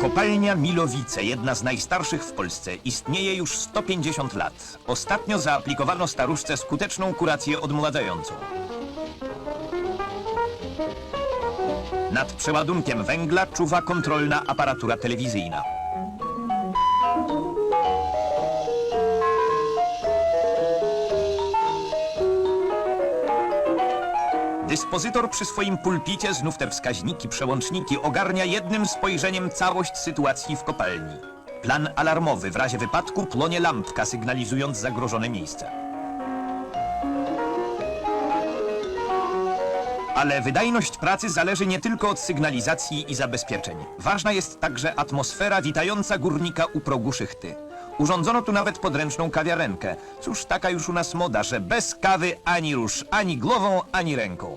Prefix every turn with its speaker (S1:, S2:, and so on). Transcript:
S1: Kopalnia Milowice, jedna z najstarszych w Polsce, istnieje już 150 lat. Ostatnio zaaplikowano staruszce skuteczną kurację odmładzającą. Nad przeładunkiem węgla czuwa kontrolna aparatura telewizyjna. Dyspozytor przy swoim pulpicie, znów te wskaźniki, przełączniki, ogarnia jednym spojrzeniem całość sytuacji w kopalni. Plan alarmowy w razie wypadku płonie lampka, sygnalizując zagrożone miejsce. Ale wydajność pracy zależy nie tylko od sygnalizacji i zabezpieczeń. Ważna jest także atmosfera witająca górnika u progu szychty. Urządzono tu nawet podręczną kawiarenkę. Cóż, taka już u nas moda, że bez kawy ani rusz, ani głową, ani ręką.